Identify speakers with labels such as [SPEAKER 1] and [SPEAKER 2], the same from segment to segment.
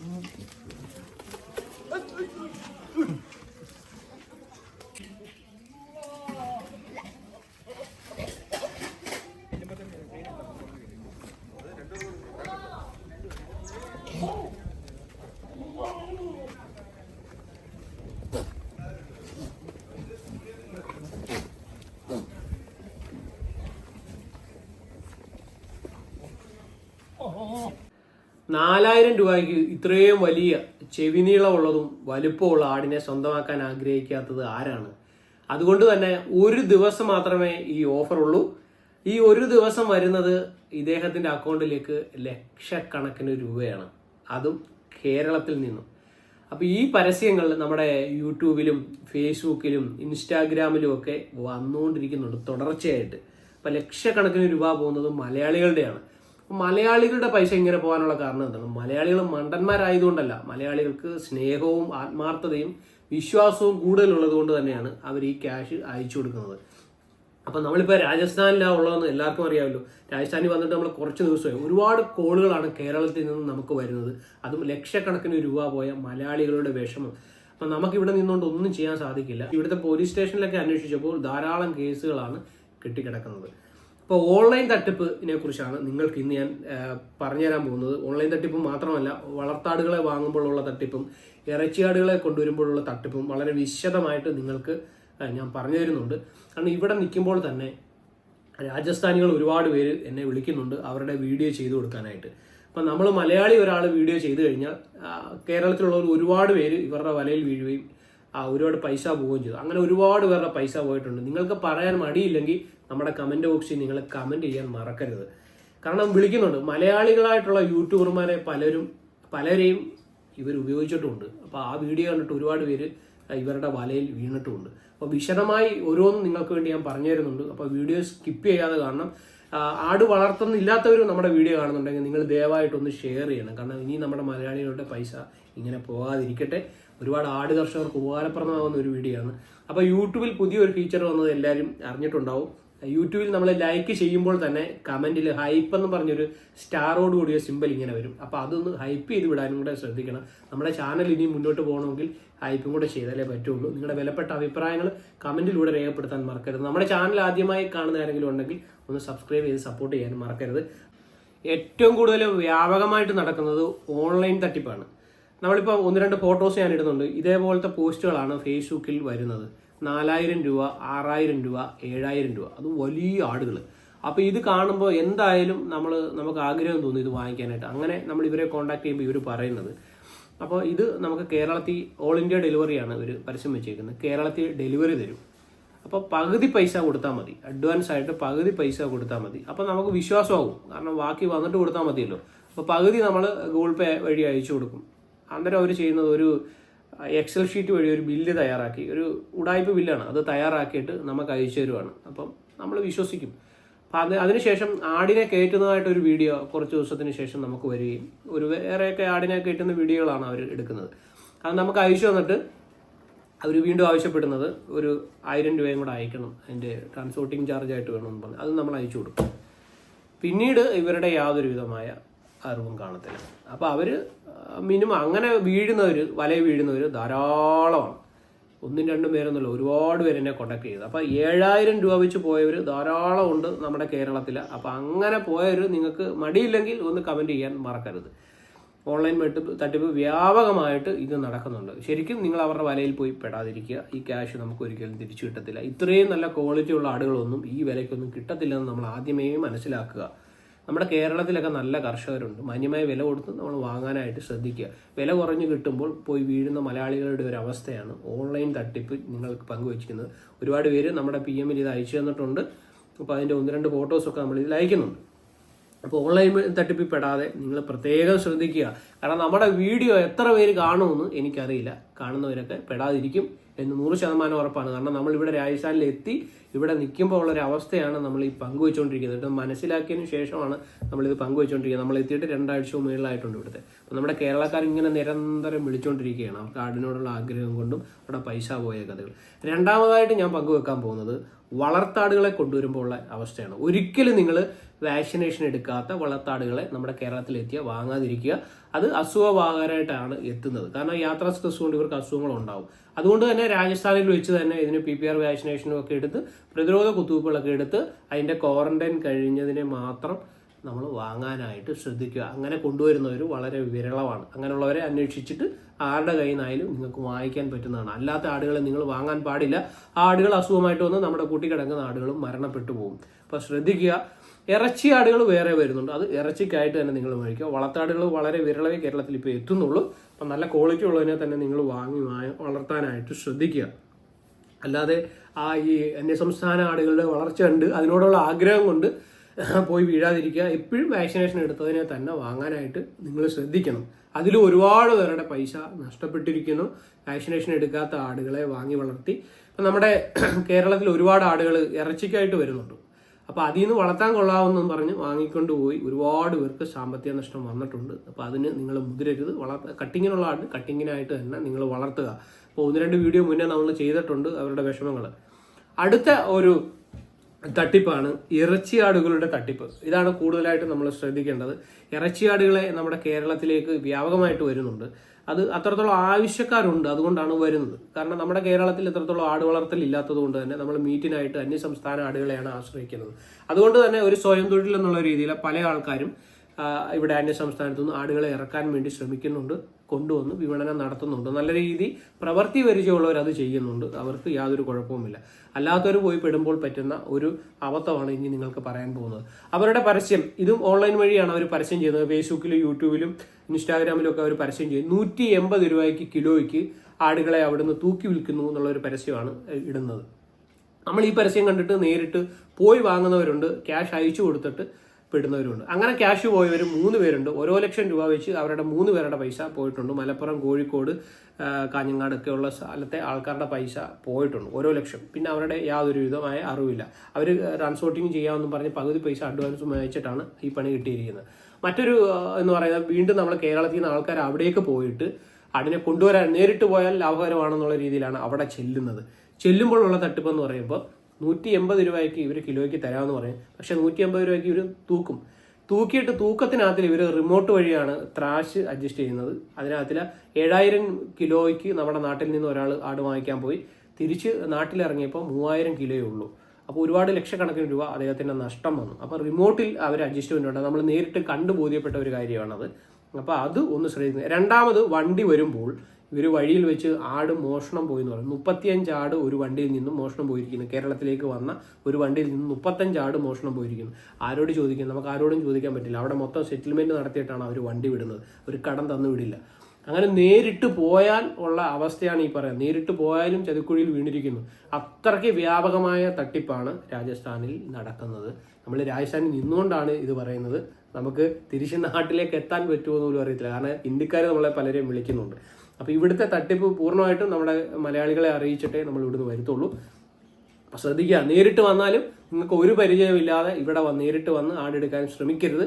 [SPEAKER 1] Mm-hmm. നാലായിരം രൂപയ്ക്ക് ഇത്രയും വലിയ ചെവിനീളമുള്ളതും വലുപ്പമുള്ള ആടിനെ സ്വന്തമാക്കാൻ ആഗ്രഹിക്കാത്തത് ആരാണ്? അതുകൊണ്ട് തന്നെ ഒരു ദിവസം മാത്രമേ ഈ ഓഫർ ഉള്ളൂ ഈ ഒരു ദിവസം വരുന്നത് ഇദ്ദേഹത്തിന്റെ അക്കൗണ്ടിലേക്ക് ലക്ഷക്കണക്കിന് രൂപയാണ്. അതും കേരളത്തിൽ നിന്നും. അപ്പോൾ ഈ പരസ്യങ്ങൾ നമ്മുടെ യൂട്യൂബിലും ഫേസ്ബുക്കിലും ഇൻസ്റ്റാഗ്രാമിലും ഒക്കെ വന്നുകൊണ്ടിരിക്കുന്നുണ്ട് തുടർച്ചയായിട്ട്. അപ്പൊ ലക്ഷക്കണക്കിന് രൂപ പോകുന്നത് മലയാളികളുടെയാണ്. മലയാളികളുടെ പൈസ ഇങ്ങനെ പോകാനുള്ള കാരണം എന്താണ്? മലയാളികൾ മണ്ടന്മാരായതുകൊണ്ടല്ല. മലയാളികൾക്ക് സ്നേഹവും ആത്മാർത്ഥതയും വിശ്വാസവും കൂടുതലുള്ളത് കൊണ്ട് തന്നെയാണ് അവർ ഈ ക്യാഷ് അയച്ചു കൊടുക്കുന്നത്. അപ്പം നമ്മളിപ്പോൾ രാജസ്ഥാനിലാണ് ഉള്ളതെന്ന് എല്ലാവർക്കും അറിയാമല്ലോ. രാജസ്ഥാനിൽ വന്നിട്ട് നമ്മൾ കുറച്ച് ദിവസമായി. ഒരുപാട് കോളുകളാണ് കേരളത്തിൽ നിന്ന് നമുക്ക് വരുന്നത്. അതും ലക്ഷക്കണക്കിന് രൂപ പോയ മലയാളികളുടെ വിഷമം. അപ്പം നമുക്ക് ഇവിടെ നിന്നുകൊണ്ട് ഒന്നും ചെയ്യാൻ സാധിക്കില്ല. ഇവിടുത്തെ പോലീസ് സ്റ്റേഷനിലൊക്കെ അന്വേഷിച്ചപ്പോൾ ധാരാളം കേസുകളാണ് കെട്ടിക്കിടക്കുന്നത്. ഇപ്പോൾ ഓൺലൈൻ തട്ടിപ്പിനെ കുറിച്ചാണ് നിങ്ങൾക്ക് ഇന്ന് ഞാൻ പറഞ്ഞു പറഞ്ഞുതരാൻ പോകുന്നത്. ഓൺലൈൻ തട്ടിപ്പ് മാത്രമല്ല വളർത്താടുകളെ വാങ്ങുമ്പോഴുള്ള തട്ടിപ്പും ഇറച്ചിയാടുകളെ കൊണ്ടുവരുമ്പോഴുള്ള തട്ടിപ്പും വളരെ വിശദമായിട്ട് നിങ്ങൾക്ക് ഞാൻ പറഞ്ഞു തരുന്നുണ്ട് കാരണം ഇവിടെ നിൽക്കുമ്പോൾ തന്നെ രാജസ്ഥാനികൾ ഒരുപാട് പേര് എന്നെ വിളിക്കുന്നുണ്ട് അവരുടെ വീഡിയോ ചെയ്തു കൊടുക്കാനായിട്ട്. അപ്പം നമ്മൾ മലയാളി ഒരാൾ വീഡിയോ ചെയ്തു കഴിഞ്ഞാൽ കേരളത്തിലുള്ളവർ ഒരുപാട് പേര് ഇവരുടെ വലയിൽ വീഴുകയും ഒരുപാട് പൈസ പോവുകയും ചെയ്തു. അങ്ങനെ ഒരുപാട് പേരുടെ പൈസ പോയിട്ടുണ്ട്. നിങ്ങൾക്ക് പറയാൻ മടിയില്ലെങ്കിൽ നമ്മുടെ കമന്റ് ബോക്സിൽ നിങ്ങൾ കമന്റ് ചെയ്യാൻ മറക്കരുത്. കാരണം വിളിക്കുന്നുണ്ട്. മലയാളികളായിട്ടുള്ള യൂട്യൂബർമാരെ പലരും പലരെയും ഇവർ ഉപയോഗിച്ചിട്ടുമുണ്ട് അപ്പോൾ ആ വീഡിയോ കണ്ടിട്ട് ഒരുപാട് പേര് ഇവരുടെ വലയിൽ വീണിട്ടുമുണ്ട് അപ്പോൾ വിശദമായി ഓരോന്നും നിങ്ങൾക്ക് വേണ്ടി ഞാൻ പറഞ്ഞു തരുന്നുണ്ട്. അപ്പോൾ വീഡിയോ സ്കിപ്പ് ചെയ്യാതെ കാരണം ആട് വളർത്തുന്നില്ലാത്തവരും നമ്മുടെ വീഡിയോ കാണുന്നുണ്ടെങ്കിൽ നിങ്ങൾ ദയവായിട്ടൊന്ന് ഷെയർ ചെയ്യണം. കാരണം ഇനി നമ്മുടെ മലയാളികളുടെ പൈസ ഇങ്ങനെ പോകാതിരിക്കട്ടെ. ഒരുപാട് ആട് കർഷകർക്ക് ഉപകാരപ്രദമാകുന്ന ഒരു വീഡിയോ ആണ്. അപ്പോൾ യൂട്യൂബിൽ പുതിയൊരു ഫീച്ചർ വന്നത് എല്ലാവരും അറിഞ്ഞിട്ടുണ്ടാവും. യൂട്യൂബിൽ നമ്മൾ ലൈക്ക് ചെയ്യുമ്പോൾ തന്നെ കമന്റിൽ ഹൈപ്പ് എന്ന് പറഞ്ഞൊരു സ്റ്റാറോട് കൂടിയ സിമ്പിൾ ഇങ്ങനെ വരും. അപ്പോൾ അതൊന്ന് ഹൈപ്പ് ചെയ്ത് വിടാനും കൂടെ ശ്രദ്ധിക്കണം. നമ്മുടെ ചാനൽ ഇനി മുന്നോട്ട് പോകണമെങ്കിൽ ഹൈപ്പും കൂടെ ചെയ്താലേ പറ്റുള്ളൂ. നിങ്ങളുടെ വിലപ്പെട്ട അഭിപ്രായങ്ങൾ കമന്റിലൂടെ രേഖപ്പെടുത്താൻ മറക്കരുത്. നമ്മുടെ ചാനൽ ആദ്യമായി കാണുന്ന ആരെങ്കിലും ഉണ്ടെങ്കിൽ ഒന്ന് സബ്സ്ക്രൈബ് ചെയ്ത് സപ്പോർട്ട് ചെയ്യാനും മറക്കരുത്. ഏറ്റവും കൂടുതൽ വ്യാപകമായിട്ട് നടക്കുന്നത് ഓൺലൈൻ തട്ടിപ്പാണ്. നമ്മളിപ്പോൾ ഒന്ന് രണ്ട് ഫോട്ടോസ് ഞാൻ ഇടുന്നുണ്ട്. ഇതേപോലത്തെ പോസ്റ്റുകളാണ് ഫേസ്ബുക്കിൽ വരുന്നത്. നാലായിരം രൂപ ആറായിരം രൂപ ഏഴായിരം രൂപ. അത് വലിയ ആടുകൾ. അപ്പോൾ ഇത് കാണുമ്പോൾ എന്തായാലും നമ്മൾ നമുക്ക് ആഗ്രഹം തോന്നും ഇത് വാങ്ങിക്കാനായിട്ട്. അങ്ങനെ നമ്മൾ ഇവരെ കോൺടാക്ട് ചെയ്യുമ്പോൾ ഇവർ പറയുന്നത്. അപ്പോൾ ഇത് നമുക്ക് കേരളത്തിൽ ഓൾ ഇന്ത്യ ഡെലിവറിയാണ് ഇവർ പരസ്യം വെച്ചേക്കുന്നത്. കേരളത്തിൽ ഡെലിവറി തരും. അപ്പോൾ പകുതി പൈസ കൊടുത്താൽ മതി. അഡ്വാൻസ് ആയിട്ട് പകുതി പൈസ കൊടുത്താൽ മതി. അപ്പോൾ നമുക്ക് വിശ്വാസമാകും. കാരണം ബാക്കി വന്നിട്ട് കൊടുത്താൽ മതിയല്ലോ. അപ്പോൾ പകുതി നമ്മൾ ഗൂഗിൾ പേ വഴി അയച്ചു കൊടുക്കും. അന്നേരം അവർ ചെയ്യുന്നത് ഒരു എക്സൽ ഷീറ്റ് വഴി ഒരു ബില്ല് തയ്യാറാക്കി ഒരു ഉടായ്പ ബില്ലാണ് അത് തയ്യാറാക്കിയിട്ട് നമുക്ക് അയച്ചു തരുവാണ്. അപ്പം നമ്മൾ വിശ്വസിക്കും. അപ്പം അത് അതിനുശേഷം ആടിനെ കയറ്റുന്നതായിട്ടൊരു വീഡിയോ കുറച്ച് ദിവസത്തിന് ശേഷം നമുക്ക് വരികയും ഒരു വേറെയൊക്കെ ആടിനെ കയറ്റുന്ന വീഡിയോകളാണ് അവർ എടുക്കുന്നത്. അത് നമുക്ക് അയച്ചു വന്നിട്ട് അവർ വീണ്ടും ആവശ്യപ്പെടുന്നത് ഒരു ആയിരം രൂപയും കൂടെ അയക്കണം. അതിന്റെ ട്രാൻസ്പോർട്ടിങ് ചാർജ് ആയിട്ട് വേണമെന്ന് പറഞ്ഞു അത് നമ്മൾ അയച്ചു കൊടുക്കും. പിന്നീട് ഇവരുടെ യാതൊരുവിധമായ അറിവും കാണത്തില്ല. അപ്പോൾ അവർ മിനിമം അങ്ങനെ വീഴുന്നവർ വലയിൽ വീഴുന്നവർ ധാരാളമാണ്. ഒന്നും രണ്ടും പേരൊന്നുമില്ല. ഒരുപാട് പേര് എന്നെ കോണ്ടാക്ട് ചെയ്തത് അപ്പോൾ ഏഴായിരം രൂപ വെച്ച് പോയവർ ധാരാളം ഉണ്ട് നമ്മുടെ കേരളത്തിൽ അപ്പോൾ അങ്ങനെ പോയവർ നിങ്ങൾക്ക് മടിയില്ലെങ്കിൽ ഒന്ന് കമന്റ് ചെയ്യാൻ മറക്കരുത്. ഓൺലൈൻ വെട്ടിപ്പ് തട്ടിപ്പ് വ്യാപകമായിട്ട് ഇത് നടക്കുന്നുണ്ട്. ശരിക്കും നിങ്ങൾ അവരുടെ വലയിൽ പോയി പെടാതിരിക്കുക. ഈ ക്യാഷ് നമുക്ക് ഒരിക്കലും തിരിച്ചു കിട്ടത്തില്ല. ഇത്രയും നല്ല ക്വാളിറ്റി ഉള്ള ആടുകളൊന്നും ഈ വിലയ്ക്കൊന്നും കിട്ടത്തില്ലെന്ന് നമ്മൾ ആദ്യമേ മനസ്സിലാക്കുക. നമ്മുടെ കേരളത്തിലൊക്കെ നല്ല കർഷകരുണ്ട്. മാന്യമായ വില കൊടുത്ത് നമ്മൾ വാങ്ങാനായിട്ട് ശ്രദ്ധിക്കുക. വില കുറഞ്ഞു കിട്ടുമ്പോൾ പോയി വീഴുന്ന മലയാളികളുടെ ഒരു അവസ്ഥയാണ് ഓൺലൈൻ തട്ടിപ്പ് നിങ്ങൾക്ക് പങ്കുവച്ചിരിക്കുന്നത്. ഒരുപാട് പേര് നമ്മുടെ പി എമ്മിൽ ഇത് അയച്ചു തന്നിട്ടുണ്ട്. അപ്പോൾ അതിന്റെ ഒന്ന് രണ്ട് ഫോട്ടോസൊക്കെ നമ്മൾ ഇതിൽ അയക്കുന്നുണ്ട്. അപ്പോൾ ഓൺലൈൻ തട്ടിപ്പിൽ പെടാതെ നിങ്ങൾ പ്രത്യേകം ശ്രദ്ധിക്കുക. കാരണം നമ്മുടെ വീഡിയോ എത്ര പേര് കാണുമെന്ന് എനിക്കറിയില്ല. കാണുന്നവരൊക്കെ പെടാതിരിക്കും എന്ന് നൂറ് ശതമാനം ഉറപ്പാണ്. കാരണം രാജസ്ഥാനിൽ എത്തി ഇവിടെ നിൽക്കുമ്പോൾ ഉള്ള ഒരു അവസ്ഥയാണ് നമ്മൾ ഈ പങ്കുവെച്ചുകൊണ്ടിരിക്കുന്നത്. ഇത് മനസ്സിലാക്കിയതിന് ശേഷമാണ് നമ്മൾ ഇത് പങ്കുവെച്ചുകൊണ്ടിരിക്കുന്നത്. നമ്മൾ എത്തിയിട്ട് രണ്ടാഴ്ച മുകളിലായിട്ടുണ്ട് ഇവിടുത്തെ. അപ്പോൾ നമ്മുടെ കേരളക്കാർ ഇങ്ങനെ നിരന്തരം വിളിച്ചുകൊണ്ടിരിക്കുകയാണ്. അവർക്ക് ആടിനോടുള്ള ആഗ്രഹം കൊണ്ടും അവിടെ പൈസ പോയ കഥകൾ. രണ്ടാമതായിട്ട് ഞാൻ പങ്കുവെക്കാൻ പോകുന്നത് വളർത്താടുകളെ കൊണ്ടുവരുമ്പോൾ ഉള്ള അവസ്ഥയാണ്. ഒരിക്കലും നിങ്ങൾ വാക്സിനേഷൻ എടുക്കാത്ത വളർത്താടുകളെ നമ്മുടെ കേരളത്തിലെത്തിയ വാങ്ങാതിരിക്കുക. അത് അസുഖവാഹകരായിട്ടാണ് എത്തുന്നത്. കാരണം യാത്രാ സ്ട്രെസ് കൊണ്ട് ഇവർക്ക് അസുഖങ്ങൾ ഉണ്ടാവും അതുകൊണ്ട് തന്നെ രാജസ്ഥാനിൽ വെച്ച് തന്നെ ഇതിന് പി പി ആർ വാക്സിനേഷനും ഒക്കെ എടുത്ത് പ്രതിരോധ കുത്തിവയ്പ്പുകളൊക്കെ എടുത്ത് അതിന്റെ ക്വാറന്റൈൻ കഴിഞ്ഞതിനെ മാത്രം നമ്മൾ വാങ്ങാനായിട്ട് ശ്രദ്ധിക്കുക. അങ്ങനെ കൊണ്ടുവരുന്നവർ വളരെ വിരളമാണ്. അങ്ങനെയുള്ളവരെ അന്വേഷിച്ചിട്ട് ആരുടെ കയ്യിൽ നിന്നായാലും നിങ്ങൾക്ക് വാങ്ങിക്കാൻ പറ്റുന്നതാണ്. അല്ലാത്ത ആടുകളെ നിങ്ങൾ വാങ്ങാൻ പാടില്ല. ആ ആടുകൾ അസുഖമായിട്ട് വന്ന് നമ്മുടെ കൂട്ടി കിടക്കുന്ന ആടുകളും മരണപ്പെട്ടു പോകും. അപ്പോൾ ശ്രദ്ധിക്കുക. ഇറച്ചി ആടുകൾ വേറെ വരുന്നുണ്ട്. അത് ഇറച്ചിക്കായിട്ട് തന്നെ നിങ്ങൾ മേടിക്കുക. വളർത്താടുകൾ വളരെ വിരളവേ കേരളത്തിൽ ഇപ്പോൾ എത്തുന്നുള്ളൂ. അപ്പം നല്ല ക്വാളിറ്റി ഉള്ളതിനെ തന്നെ നിങ്ങൾ വാങ്ങി വളർത്താനായിട്ട് ശ്രദ്ധിക്കുക. അല്ലാതെ ആ ഈ അന്യസംസ്ഥാന ആടുകളുടെ വളർച്ച കണ്ട് അതിനോടുള്ള ആഗ്രഹം കൊണ്ട് പോയി വീഴാതിരിക്കുക. എപ്പോഴും വാക്സിനേഷൻ എടുത്തതിനെ തന്നെ വാങ്ങാനായിട്ട് നിങ്ങൾ ശ്രദ്ധിക്കണം. അതിൽ ഒരുപാട് പേരുടെ പൈസ നഷ്ടപ്പെട്ടിരിക്കുന്നു. വാക്സിനേഷൻ എടുക്കാത്ത ആടുകളെ വാങ്ങി വളർത്തി. ഇപ്പം നമ്മുടെ കേരളത്തിൽ ഒരുപാട് ആടുകൾ ഇറച്ചിക്കായിട്ട് വരുന്നുണ്ട്. അപ്പോൾ അതിൽ നിന്ന് വളർത്താൻ കൊള്ളാമെന്നും പറഞ്ഞ് വാങ്ങിക്കൊണ്ട് പോയി ഒരുപാട് പേർക്ക് സാമ്പത്തിക നഷ്ടം വന്നിട്ടുണ്ട്. അപ്പോൾ അതിന് നിങ്ങൾ മുതിരരുത്. വളർത്ത കട്ടിങ്ങിനുള്ള ആട് കട്ടിങ്ങിനായിട്ട് തന്നെ നിങ്ങൾ വളർത്തുക. അപ്പോൾ ഒന്ന് രണ്ട് വീഡിയോ മുന്നേ നമ്മൾ ചെയ്തിട്ടുണ്ട് അവരുടെ വിഷമങ്ങൾ. അടുത്ത ഒരു തട്ടിപ്പാണ് ഇറച്ചിയാടുകളുടെ തട്ടിപ്പ്. ഇതാണ് കൂടുതലായിട്ട് നമ്മൾ ശ്രദ്ധിക്കേണ്ടത്. ഇറച്ചിയാടുകളെ നമ്മുടെ കേരളത്തിലേക്ക് വ്യാപകമായിട്ട് വരുന്നുണ്ട്. അത് അത്രത്തോളം ആവശ്യക്കാരുണ്ട് അതുകൊണ്ടാണ് വരുന്നത്. കാരണം നമ്മുടെ കേരളത്തിൽ എത്രത്തോളം ആട് വളർത്തൽ ഇല്ലാത്തത് കൊണ്ട് തന്നെ നമ്മൾ മീറ്റിനായിട്ട് അന്യസംസ്ഥാന ആടുകളെയാണ് ആശ്രയിക്കുന്നത്. അതുകൊണ്ട് തന്നെ ഒരു സ്വയം തൊഴിൽ എന്നുള്ള രീതിയിൽ പല ആൾക്കാരും ഇവിടെ അന്യ സംസ്ഥാനത്തു നിന്ന് ആടുകളെ ഇറക്കാൻ വേണ്ടി ശ്രമിക്കുന്നുണ്ട് കൊണ്ടുവന്ന് വിപണനം നടത്തുന്നുണ്ട്. നല്ല രീതി പ്രവൃത്തി പരിചയമുള്ളവർ അത് ചെയ്യുന്നുണ്ട്. അവർക്ക് യാതൊരു കുഴപ്പവുമില്ല. അല്ലാത്തവർ പോയി പെടുമ്പോൾ പറ്റുന്ന ഒരു അബദ്ധമാണ് ഇനി നിങ്ങൾക്ക് പറയാൻ പോകുന്നത്. അവരുടെ പരസ്യം ഇതും ഓൺലൈൻ വഴിയാണ് അവർ പരസ്യം ചെയ്യുന്നത്. ഫേസ്ബുക്കിലും യൂട്യൂബിലും ഇൻസ്റ്റാഗ്രാമിലും ഒക്കെ അവർ പരസ്യം ചെയ്യും. നൂറ്റി എൺപത് രൂപയ്ക്ക് കിലോയ്ക്ക് ആടുകളെ അവിടുന്ന് തൂക്കി വിൽക്കുന്നു എന്നുള്ള ഒരു പരസ്യമാണ് ഇടുന്നത്. നമ്മൾ ഈ പരസ്യം കണ്ടിട്ട് നേരിട്ട് പോയി വാങ്ങുന്നവരുണ്ട് ക്യാഷ് അയച്ചു കൊടുത്തിട്ട് പെടുന്നവരുണ്ട്. അങ്ങനെ ക്യാഷ് പോയവർ മൂന്ന് പേരുണ്ട്. ഓരോ ലക്ഷം രൂപ വെച്ച് അവരുടെ മൂന്ന് പേരുടെ പൈസ പോയിട്ടുണ്ട്. മലപ്പുറം കോഴിക്കോട് കാഞ്ഞങ്ങാട് ഉള്ള സ്ഥലത്തെ ആൾക്കാരുടെ പൈസ പോയിട്ടുണ്ട്. ഓരോ ലക്ഷം. പിന്നെ അവരുടെ യാതൊരു വിധമായ അറിവില്ല. അവർ ട്രാൻസ്പോർട്ടിങ് ചെയ്യാമെന്നും പറഞ്ഞ് പകുതി പൈസ അഡ്വാൻസ് അയച്ചിട്ടാണ് ഈ പണി കിട്ടിയിരിക്കുന്നത്. മറ്റൊരു എന്ന് പറയുന്നത് വീണ്ടും നമ്മൾ കേരളത്തിൽ നിന്ന് ആൾക്കാർ അവിടേക്ക് പോയിട്ട് അതിനെ കൊണ്ടുവരാൻ നേരിട്ട് പോയാൽ ലാഭകരമാണെന്നുള്ള രീതിയിലാണ് അവിടെ ചെല്ലുന്നത്. ചെല്ലുമ്പോഴുള്ള തട്ടിപ്പ് എന്ന് പറയുമ്പോൾ നൂറ്റി എൺപത് രൂപയ്ക്ക് ഇവർ കിലോയ്ക്ക് തരാമെന്ന് പറയും. പക്ഷെ നൂറ്റി എൺപത് രൂപയ്ക്ക് ഇവർ തൂക്കും. തൂക്കിയിട്ട് തൂക്കത്തിനകത്തിൽ ഇവർ റിമോട്ട് വഴിയാണ് ത്രാഷ് അഡ്ജസ്റ്റ് ചെയ്യുന്നത്. അതിനകത്തിൽ ഏഴായിരം കിലോയ്ക്ക് നമ്മുടെ നാട്ടിൽ നിന്ന് ഒരാൾ ആട് വാങ്ങിക്കാൻ പോയി. തിരിച്ച് നാട്ടിലിറങ്ങിയപ്പോൾ മൂവായിരം കിലോയേ ഉള്ളൂ. അപ്പോൾ ഒരുപാട് ലക്ഷക്കണക്കിന് രൂപ അദ്ദേഹത്തിന്റെ നഷ്ടം വന്നു. അപ്പോൾ റിമോട്ടിൽ അവർ അഡ്ജസ്റ്റ്മെന്റ് ഉണ്ട് നമ്മൾ നേരിട്ട് കണ്ടു ബോധ്യപ്പെട്ട ഒരു കാര്യമാണത്. അപ്പോൾ അത് ഒന്ന് ശ്രദ്ധിക്കുന്നത് രണ്ടാമത് വണ്ടി വരുമ്പോൾ ഇവർ വഴിയിൽ വെച്ച് ആട് മോഷണം പോയി എന്ന് പറയും മുപ്പത്തിയഞ്ച് ആട് ഒരു വണ്ടിയിൽ നിന്നും മോഷണം പോയിരിക്കുന്നു. കേരളത്തിലേക്ക് വന്ന ഒരു വണ്ടിയിൽ നിന്നും മുപ്പത്തഞ്ച് ആട് മോഷണം പോയിരിക്കുന്നു. ആരോട് ചോദിക്കും നമുക്ക് ആരോടും ചോദിക്കാൻ പറ്റില്ല. അവിടെ മൊത്തം സെറ്റിൽമെന്റ് നടത്തിയിട്ടാണ് അവർ വണ്ടി വിടുന്നത്. ഒരു കടം തന്നു വിടില്ല. അങ്ങനെ നേരിട്ട് പോയാൽ ഉള്ള അവസ്ഥയാണ് ഈ പറയുന്നത്. നേരിട്ട് പോയാലും ചതിക്കുഴിയിൽ വീണിരിക്കുന്നു. അത്രയ്ക്ക് വ്യാപകമായ തട്ടിപ്പാണ് രാജസ്ഥാനിൽ നടക്കുന്നത്. നമ്മൾ രാജസ്ഥാനിൽ നിന്നുകൊണ്ടാണ് ഇത് പറയുന്നത്. നമുക്ക് തിരിച്ച് നാട്ടിലേക്ക് എത്താൻ പറ്റുമോ എന്ന് പോലും അറിയത്തില്ല. കാരണം ഇന്ത്യക്കാർ നമ്മളെ പലരെയും വിളിക്കുന്നുണ്ട്. അപ്പോൾ ഇവിടുത്തെ തട്ടിപ്പ് പൂർണമായിട്ടും നമ്മുടെ മലയാളികളെ അറിയിച്ചിട്ടേ നമ്മൾ ഇവിടുന്ന് വരുത്തുള്ളൂ. അപ്പോൾ ശ്രദ്ധിക്കുക നേരിട്ട് വന്നാലും നിങ്ങൾക്ക് ഒരു പരിചയമില്ലാതെ ഇവിടെ വന്ന് നേരിട്ട് വന്ന് ആടെടുക്കാൻ ശ്രമിക്കരുത്.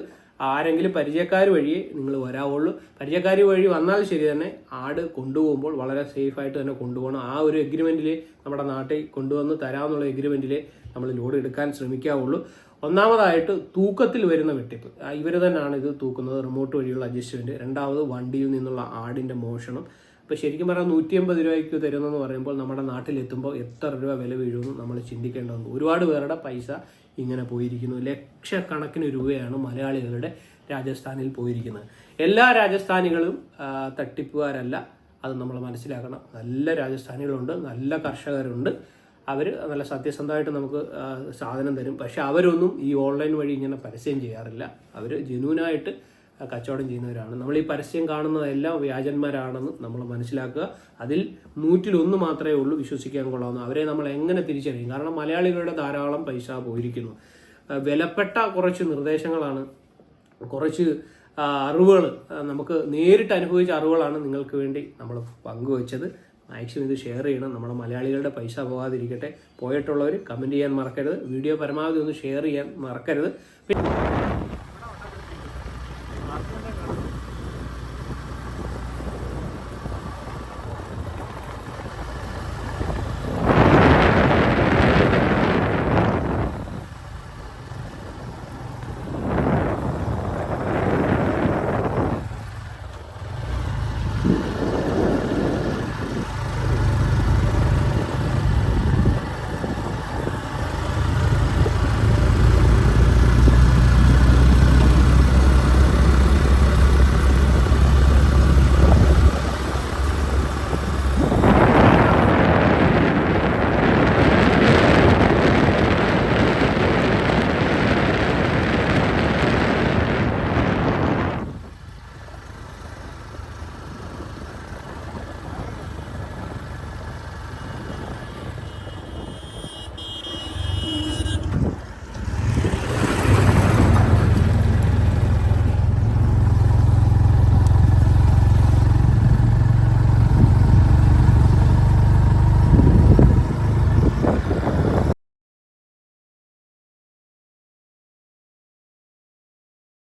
[SPEAKER 1] ആരെങ്കിലും പരിചയക്കാർ വഴിയേ നിങ്ങൾ വരാവുള്ളൂ. പരിചയക്കാർ വഴി വന്നാൽ ശരി തന്നെ ആട് കൊണ്ടുപോകുമ്പോൾ വളരെ സേഫായിട്ട് തന്നെ കൊണ്ടുപോകണം. ആ ഒരു എഗ്രിമെന്റിൽ നമ്മുടെ നാട്ടിൽ കൊണ്ടുവന്ന് തരാമെന്നുള്ള എഗ്രിമെന്റിൽ നമ്മൾ ലോഡ് എടുക്കാൻ ശ്രമിക്കാവുള്ളൂ. ഒന്നാമതായിട്ട് തൂക്കത്തിൽ വരുന്ന വെട്ടിപ്പ്. ഇവർ തന്നെയാണ് ഇത് തൂക്കുന്നത്. റിമോട്ട് വഴിയുള്ള അഡ്ജസ്റ്റ്മെന്റ് രണ്ടാമത് വണ്ടിയിൽ നിന്നുള്ള ആടിന്റെ മോഷണം. ഇപ്പോൾ ശരിക്കും പറഞ്ഞാൽ നൂറ്റി അമ്പത് രൂപയ്ക്ക് തരുന്നെന്ന് പറയുമ്പോൾ നമ്മുടെ നാട്ടിലെത്തുമ്പോൾ എത്ര രൂപ വില വീഴുമെന്ന് നമ്മൾ ചിന്തിക്കേണ്ടതുണ്ട് ഒരുപാട് പേരുടെ പൈസ ഇങ്ങനെ പോയിരിക്കുന്നു. ലക്ഷക്കണക്കിന് രൂപയാണ് മലയാളികളുടെ രാജസ്ഥാനിൽ പോയിരിക്കുന്നത്. എല്ലാ രാജസ്ഥാനികളും തട്ടിപ്പുകാരല്ല. അത് നമ്മൾ മനസ്സിലാക്കണം. നല്ല രാജസ്ഥാനികളുണ്ട് നല്ല കർഷകരുണ്ട്. അവർ നല്ല സത്യസന്ധമായിട്ട് നമുക്ക് സാധനം തരും. പക്ഷെ അവരൊന്നും ഈ ഓൺലൈൻ വഴി ഇങ്ങനെ പരസ്യം ചെയ്യാറില്ല. അവർ ജെന്യൂനായിട്ട് കച്ചവടം ചെയ്യുന്നവരാണ്. നമ്മൾ ഈ പരസ്യം കാണുന്നതെല്ലാം വ്യാജന്മാരാണെന്ന് നമ്മൾ മനസ്സിലാക്കുക. അതിൽ നൂറ്റിലൊന്ന് മാത്രമേ ഉള്ളൂ വിശ്വസിക്കാൻ കൊള്ളാവുന്ന. അവരെ നമ്മൾ എങ്ങനെ തിരിച്ചറിയും? കാരണം മലയാളികളുടെ ധാരാളം പൈസ പോയിരിക്കുന്നു. വിലപ്പെട്ട കുറച്ച് നിർദ്ദേശങ്ങളാണ്. കുറച്ച് അറിവുകൾ നമുക്ക് നേരിട്ട് അനുഭവിച്ച അറിവുകളാണ് നിങ്ങൾക്ക് വേണ്ടി നമ്മൾ പങ്കുവച്ചത്. മാക്സിമം ഇത് ഷെയർ ചെയ്യണം. നമ്മുടെ മലയാളികളുടെ പൈസ പോകാതിരിക്കട്ടെ. പോയിട്ടുള്ളവർ കമന്റ് ചെയ്യാൻ മറക്കരുത്. വീഡിയോ പരമാവധി ഒന്ന് ഷെയർ ചെയ്യാൻ മറക്കരുത്.